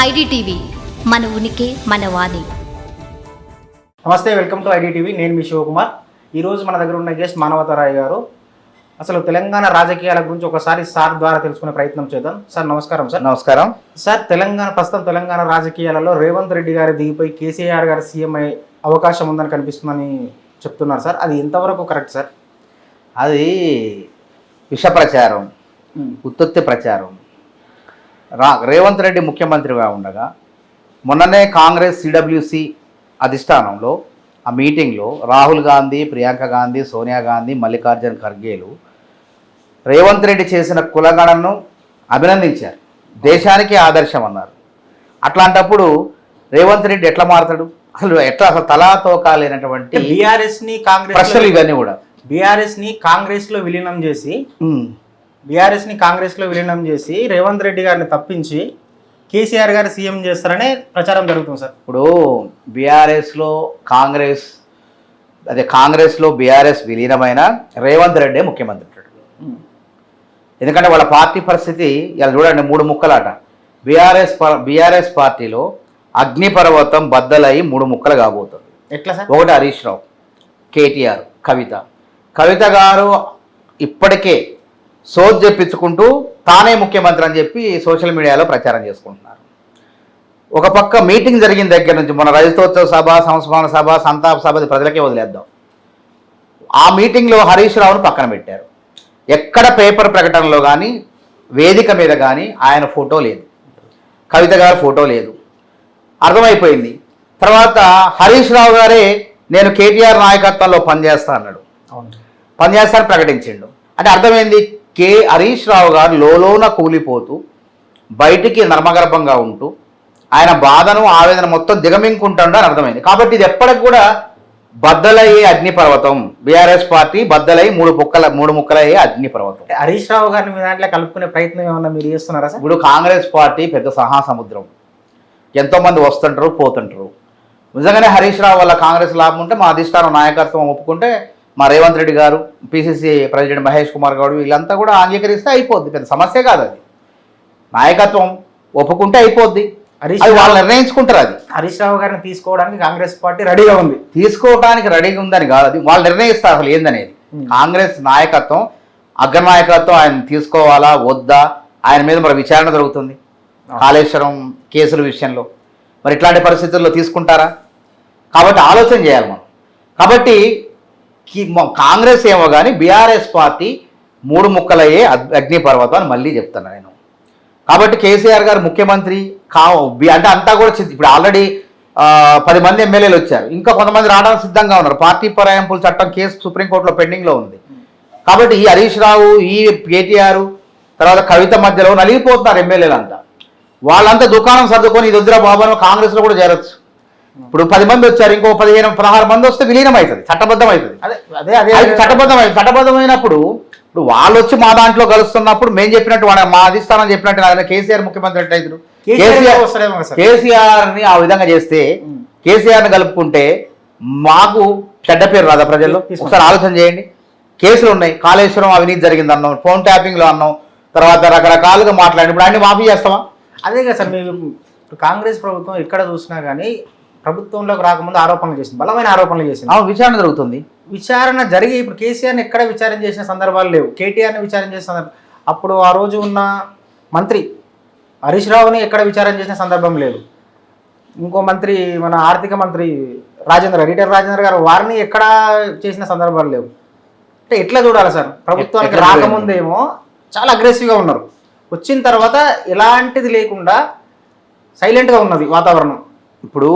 IDTV మన ఉనికి మన వాణి. నమస్తే వెల్కమ్ టు ఐడిటీవీ. నేను మీ శివకుమార్. ఈరోజు మన దగ్గర ఉన్న గెస్ట్ మానవతరాయ్ గారు. అసలు తెలంగాణ రాజకీయాల గురించి ఒకసారి సార్ ద్వారా తెలుసుకునే ప్రయత్నం చేద్దాం. సార్ నమస్కారం సార్. నమస్కారం. సార్ తెలంగాణ ప్రస్తుతం తెలంగాణ రాజకీయాలలో రేవంత్ రెడ్డి గారి దిగిపోయి కేసీఆర్ గారి సీఎం అయ్యే అవకాశం ఉందని కనిపిస్తుందని చెప్తున్నారు సార్. అది ఎంతవరకు కరెక్ట్ సార్? అది విష ప్రచారం ఉత్పత్తి ప్రచారం. రా రేవంత్ రెడ్డి ముఖ్యమంత్రిగా ఉండగా మొన్ననే కాంగ్రెస్ సిడబ్ల్యూసి అధిష్టానంలో ఆ మీటింగ్లో రాహుల్ గాంధీ ప్రియాంక గాంధీ సోనియా గాంధీ మల్లికార్జున్ ఖర్గేలు రేవంత్ రెడ్డి చేసిన కులగణను అభినందించారు. దేశానికి ఆదర్శం అన్నారు. అట్లాంటప్పుడు రేవంత్ రెడ్డి ఎట్లా మారతాడు? అసలు ఎట్లా అసలు తలా తోకా లేనటువంటి బీఆర్ఎస్ని ప్రశ్నలు కాంగ్రెస్ ఇవన్నీ కూడా. బీఆర్ఎస్ని కాంగ్రెస్లో విలీనం చేసి ఉమ్. బీఆర్ఎస్ని కాంగ్రెస్లో విలీనం చేసి రేవంత్ రెడ్డి గారిని తప్పించి కేసీఆర్ గారు సీఎం చేస్తారనే ప్రచారం జరుగుతుంది సార్. ఇప్పుడు బీఆర్ఎస్లో కాంగ్రెస్ అదే కాంగ్రెస్లో బీఆర్ఎస్ విలీనమైన రేవంత్ రెడ్డి ముఖ్యమంత్రి ఎందుకంటే వాళ్ళ పార్టీ పరిస్థితి ఇలా చూడండి మూడు ముక్కలాట. బీఆర్ఎస్ బీఆర్ఎస్ పార్టీలో అగ్నిపర్వతం బద్దలై మూడు ముక్కలు కాబోతుంది. ఎట్లా సార్? ఒకటి హరీష్ రావు కేటీఆర్ కవిత. కవిత గారు ఇప్పటికే సోద్ చెప్పించుకుంటూ తానే ముఖ్యమంత్రి అని చెప్పి సోషల్ మీడియాలో ప్రచారం చేసుకుంటున్నారు. ఒక పక్క మీటింగ్ జరిగిన దగ్గర నుంచి మన రజతోత్సవ సభ సంస్మరణ సభ సంతాప సభ ప్రజలకే వదిలేద్దాం. ఆ మీటింగ్లో హరీష్ రావును పక్కన పెట్టారు. ఎక్కడ పేపర్ ప్రకటనలో కానీ వేదిక మీద కానీ ఆయన ఫోటో లేదు. కవిత గారి ఫోటో లేదు. అర్థమైపోయింది. తర్వాత హరీష్ రావు గారే నేను కేటీఆర్ నాయకత్వంలో పనిచేస్తా అన్నాడు. అవును. పనిచేస్తారని ప్రకటించిండు. అంటే అర్థమైంది? కే హరీష్ రావు గారు లోలోన కూలిపోతూ బయటికి నర్మగర్భంగా ఉంటూ ఆయన బాధను ఆవేదన మొత్తం దిగమింగుకుంటాడు అని అర్థమైంది. కాబట్టి ఇది ఎప్పటికి కూడా బద్దలయ్యే అగ్నిపర్వతం. బీఆర్ఎస్ పార్టీ బద్దలై మూడు ముక్కల మూడు ముక్కలయ్యే అగ్నిపర్వతం. హరీష్ రావు గారిని మీ దాంట్లో కలుపుకునే ప్రయత్నం ఏమన్నా మీరు చేస్తున్నారా సార్? ఇప్పుడు కాంగ్రెస్ పార్టీ పెద్ద సహాసముద్రం. ఎంతోమంది వస్తుంటారు పోతుంటారు. నిజంగానే హరీష్ రావు వల్ల కాంగ్రెస్ లాభం ఉంటే మా అధిష్టానం నాయకత్వం ఒప్పుకుంటే మా రేవంత్ రెడ్డి గారు పిసిసి ప్రెసిడెంట్ మహేష్ కుమార్ గౌడ్ వీళ్ళంతా కూడా అంగీకరిస్తే అయిపోద్ది పెద్ద సమస్య కాదు అది. నాయకత్వం ఒప్పుకుంటే అయిపోద్ది. అది వాళ్ళు నిర్ణయించుకుంటారు అది. హరీష్ రావు గారిని తీసుకోవడానికి కాంగ్రెస్ పార్టీ రెడీగా ఉంది. తీసుకోవడానికి రెడీగా ఉందని కాదు అది. వాళ్ళు నిర్ణయిస్తారు అసలు ఏందనేది. కాంగ్రెస్ నాయకత్వం అగ్రనాయకత్వం ఆయన తీసుకోవాలా వద్దా? ఆయన మీద మరి విచారణ జరుగుతుంది. కాళేశ్వరం కేసుల విషయంలో. మరి ఇట్లాంటి పరిస్థితుల్లో తీసుకుంటారా? కాబట్టి ఆలోచన చేయాలి మనం. కాబట్టి కాంగ్రెస్ ఏమో కానీ బీఆర్ఎస్ పార్టీ మూడు ముక్కలయ్యే అగ్నిపర్వతం అని మళ్ళీ చెప్తాను నేను. కాబట్టి కేసీఆర్ గారు ముఖ్యమంత్రి కా అంటే అంతా కూడా ఇప్పుడు ఆల్రెడీ పది మంది ఎమ్మెల్యేలు వచ్చారు. ఇంకా కొంతమంది రావడానికి సిద్ధంగా ఉన్నారు. పార్టీ పరాయింపుల చట్టం కేసు సుప్రీంకోర్టులో పెండింగ్లో ఉంది. కాబట్టి ఈ హరీష్ రావు ఈ కేటీఆర్ తర్వాత కవిత మధ్యలో నలిగిపోతున్నారు ఎమ్మెల్యేలంతా. వాళ్ళంతా దుకాణం సర్దుకొని ఇది వద్దురా బాబు కాంగ్రెస్లో కూడా చేరొచ్చు. ఇప్పుడు పది మంది వచ్చారు ఇంకో పదిహేను పదహారు మంది వస్తే విలీనం అవుతుంది చట్టబద్ధం అవుతుంది అదే అదే అదే. అది చట్టబద్ధమై చట్టబద్ధమైనప్పుడు ఇప్పుడు వాళ్ళు వచ్చి మా దాంట్లో కలుస్తున్నప్పుడు మేము చెప్పినట్టు వాళ్ళ మా అధిష్టానం చెప్పినట్టు ఆయన కేసీఆర్ ముఖ్యమంత్రి అంటే అవుతారు. కేసీఆర్ని ఆ విధంగా చేస్తే. కేసీఆర్ని కలుపుకుంటే మాకు చెడ్డ పేరు రాదా ప్రజల్లో? తీసుకుంటాం. ఒకసారి ఆలోచన చేయండి. కేసులు ఉన్నాయి. కాళేశ్వరం అవినీతి జరిగింది అన్నాం ఫోన్ ట్యాపింగ్లో అన్నాం తర్వాత రకరకాలుగా మాట్లాడి ఇప్పుడు అన్ని మాఫీ చేస్తామా? అదే కదా సార్ మీరు కాంగ్రెస్ ప్రభుత్వం ఎక్కడ చూసినా కానీ ప్రభుత్వంలోకి రాకముందు ఆరోపణలు చేసింది బలమైన ఆరోపణలు చేసింది. విచారణ జరుగుతుంది. విచారణ జరిగి ఇప్పుడు కేసీఆర్ని ఎక్కడ విచారణ చేసిన సందర్భాలు లేవు. కేటీఆర్ని విచారణ చేసిన సందర్భం అప్పుడు ఆ రోజు ఉన్న మంత్రి హరీష్ రావుని ఎక్కడ విచారణ చేసిన సందర్భం లేదు. ఇంకో మంత్రి మన ఆర్థిక మంత్రి రాజేంద్ర రిటైర్ రాజేంద్ర గారు వారిని ఎక్కడ చేసిన సందర్భాలు లేవు. అంటే ఎట్లా చూడాలి సార్? ప్రభుత్వానికి? రాకముందేమో చాలా అగ్రెసివ్గా ఉన్నారు. వచ్చిన తర్వాత ఎలాంటిది లేకుండా సైలెంట్గా ఉన్నది వాతావరణం. ఇప్పుడు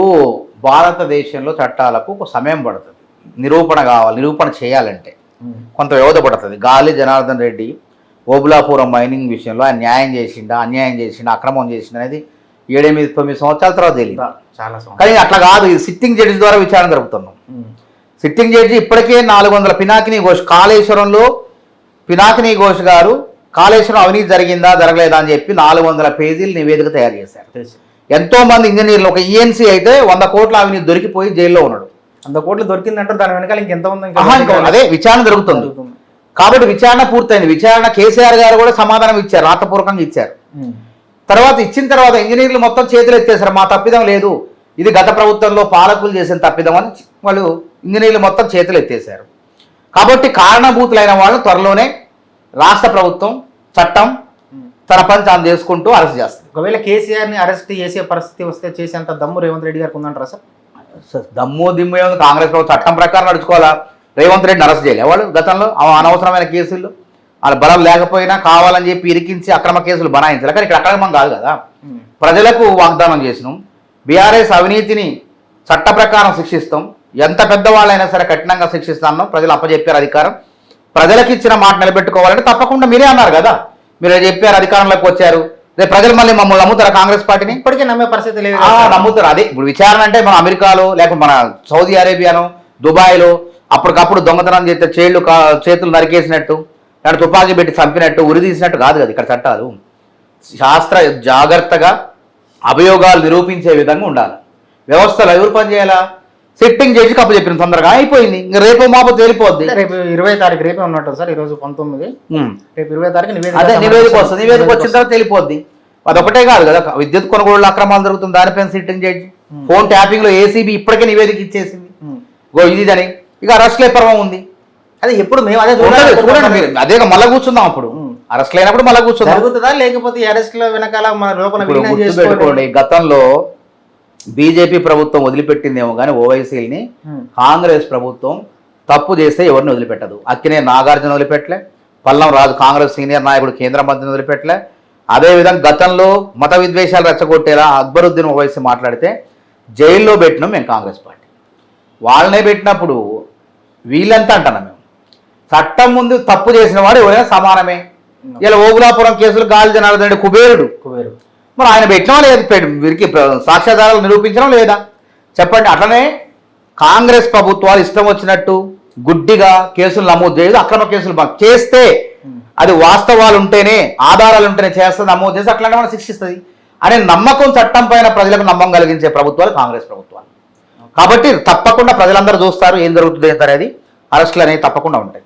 భారతదేశంలో చట్టాలకు ఒక సమయం పడుతుంది. నిరూపణ కావాలి నిరూపణ చేయాలంటే. కొంత వ్యవధి పడుతుంది. గాలి జనార్దన్ రెడ్డి ఓబులాపురం మైనింగ్ విషయంలో ఆయన న్యాయం చేసిండా అన్యాయం చేసిండా అక్రమం చేసిండా అనేది ఏడెనిమిది తొమ్మిది సంవత్సరాల తర్వాత తెలియదు. చాలా. కానీ అట్లా కాదు. ఇది సిట్టింగ్ జడ్జి ద్వారా విచారణ జరుపుతున్నాం. సిట్టింగ్ జడ్జి ఇప్పటికే నాలుగు వందల పినాకిని ఘోష్ కాళేశ్వరంలో పినాకిని ఘోష్ గారు కాళేశ్వరం అవినీతి జరిగిందా జరగలేదా అని చెప్పి నాలుగు వందల పేజీలు నివేదిక తయారు చేశారు. తెలుసు ఎంతో మంది ఇంజనీర్లు ఒక ఈఎన్సీ అయితే వంద కోట్ల అవినీతి దొరికిపోయి జైల్లో ఉన్నాడు. వంద కోట్లు దొరికిందంటారు దాని వెనకాల ఇంకెంత ఉంది? అదే విచారణ జరుగుతుంది. కాబట్టి విచారణ పూర్తయింది. విచారణ కేసీఆర్ గారు కూడా సమాధానం ఇచ్చారు రాతపూర్వకంగా ఇచ్చారు. తర్వాత ఇచ్చిన తర్వాత ఇంజనీర్లు మొత్తం చేతులు ఎత్తేసారు మా తప్పిదం లేదు. ఇది గత ప్రభుత్వంలో పాలకులు చేసిన తప్పిదం అని వాళ్ళు ఇంజనీర్లు మొత్తం చేతులు ఎత్తేసారు కాబట్టి కారణభూతులైన వాళ్ళని త్వరలోనే రాష్ట్ర ప్రభుత్వం చట్టం తన పని తాను చేసుకుంటూ అరెస్ట్ చేస్తుంది ఒకవేళ కేసీఆర్ని అరెస్ట్ చేసే పరిస్థితి వస్తే చేసేంత దమ్ము రేవంత్ రెడ్డి గారికి ఉందంటారా సార్? సార్, దమ్ము దిమ్ము ఏముంది? కాంగ్రెస్ ప్రభుత్వం చట్టం ప్రకారం నడుచుకోవాలా? రేవంత్ రెడ్డిని అరెస్ట్ చేయాలి. వాళ్ళు గతంలో అనవసరమైన కేసులు. వాళ్ళ బలం లేకపోయినా కావాలని చెప్పి ఇరికించి అక్రమ కేసులు బనాయించాలి. కానీ ఇక్కడ అక్రమం కాదు కదా. ప్రజలకు వాగ్దానం చేసినాం. బీఆర్ఎస్ అవినీతిని చట్ట ప్రకారం శిక్షిస్తాం. ఎంత పెద్దవాళ్ళైనా సరే కఠినంగా శిక్షిస్తాను ప్రజలు అప్పచెప్పారు అధికారం. ప్రజలకు ఇచ్చిన మాట నిలబెట్టుకోవాలంటే తప్పకుండా మీరే అన్నారు కదా. మీరు చెప్పారు అధికారంలోకి వచ్చారు. రేపు ప్రజలు మళ్ళీ మమ్మల్ని నమ్ముతారా కాంగ్రెస్ పార్టీని? ఇప్పటికే నమ్మే పరిస్థితి లేదు. నమ్ముతారు. అదే ఇప్పుడు విచారణ అంటే మన అమెరికాలో లేకపోతే మన సౌదీ అరేబియాలో దుబాయ్లో అప్పటికప్పుడు దొంగతనం చేస్తే చేళ్ళు కా- చేతులు నరికేసినట్టు లేకపోతే తుపాకీ పెట్టి చంపినట్టు ఉరి తీసినట్టు కాదు కదా ఇక్కడ చట్టాలు. శాస్త్ర జాగ్రత్తగా అభియోగాలు నిరూపించే విధంగా ఉండాలి. వ్యవస్థలు ఎవరు పని చేయాలా సిట్టింగ్ చేసి కప్పు చెప్పిన తొందరగా. అయిపోయింది. ఇంకా రేపు మాపు తేలిపోద్ది. రేపు ఇరవై తారీఖు రేపే ఉన్నట్టు సార్ ఈరోజు పంతొమ్మిది. ఉమ్. రేపు ఇరవై తారీఖు నివేదిక అదే నివేదిక. వస్తుంది. నివేదిక వచ్చిన తర్వాత తెలిపోద్ది. అదొకటే కాదు కదా. విద్యుత్ కొనుగోలు అక్రమాలు జరుగుతుంది. దానిపైన సిట్టింగ్ చేసి. ఫోన్ ట్యాపింగ్లో ఏసీబీ ఇప్పటికే నివేదిక ఇచ్చేసింది. గో ఇది అని ఇక అరెస్ట్లే పర్వం ఉంది. అదే ఎప్పుడు మేము అదే చూడండి అదే మళ్ళీ కూర్చుందాం అప్పుడు. అరెస్ట్ లేనప్పుడు మళ్ళీ కూర్చుందాం. జరుగుతుందా? లేకపోతే ఈ అరెస్ట్లో వెనకాల మన లోపల గతంలో బీజేపీ ప్రభుత్వం వదిలిపెట్టిందేమో కానీ ఓవైసీని కాంగ్రెస్ ప్రభుత్వం తప్పు చేస్తే ఎవరిని వదిలిపెట్టదు. అక్కినే నాగార్జున వదిలిపెట్టలే పల్లం రాజు కాంగ్రెస్ సీనియర్ నాయకుడు కేంద్ర మంత్రిని వదిలిపెట్టలే. అదేవిధంగా గతంలో మత విద్వేషాలు రెచ్చగొట్టేలా అక్బరుద్దీన్ ఓవైసీ మాట్లాడితే జైల్లో పెట్టినాం మేము కాంగ్రెస్ పార్టీ. వాళ్ళనే పెట్టినప్పుడు వీళ్ళంతా అంటున్నాం మేము? చట్టం ముందు తప్పు చేసిన వాడు ఎవరైనా సమానమే. ఇలా ఓగులాపురం కేసులు గాలి జనార్దన్ రెడ్డి కుబేరుడు. కుబేరు మరి ఆయన పెట్టడం లేదు వీరికి సాక్ష్యాధారాలు నిరూపించడం లేదా? చెప్పండి అట్లనే కాంగ్రెస్ ప్రభుత్వాలు ఇష్టం వచ్చినట్టు గుడ్డిగా కేసులు నమోదు చేయదు అక్రమ కేసులు చేస్తే అది వాస్తవాలు ఉంటేనే ఆధారాలు ఉంటేనే చేస్తుంది నమోదు చేసి అట్లానే మనం శిక్షిస్తుంది. అనే నమ్మకం చట్టం పైన ప్రజలకు నమ్మకం కలిగించే ప్రభుత్వాలు కాంగ్రెస్ ప్రభుత్వాలు. కాబట్టి తప్పకుండా ప్రజలందరూ చూస్తారు ఏం జరుగుతుంది అనేది అరెస్టులు అనేవి తప్పకుండా ఉంటాయి.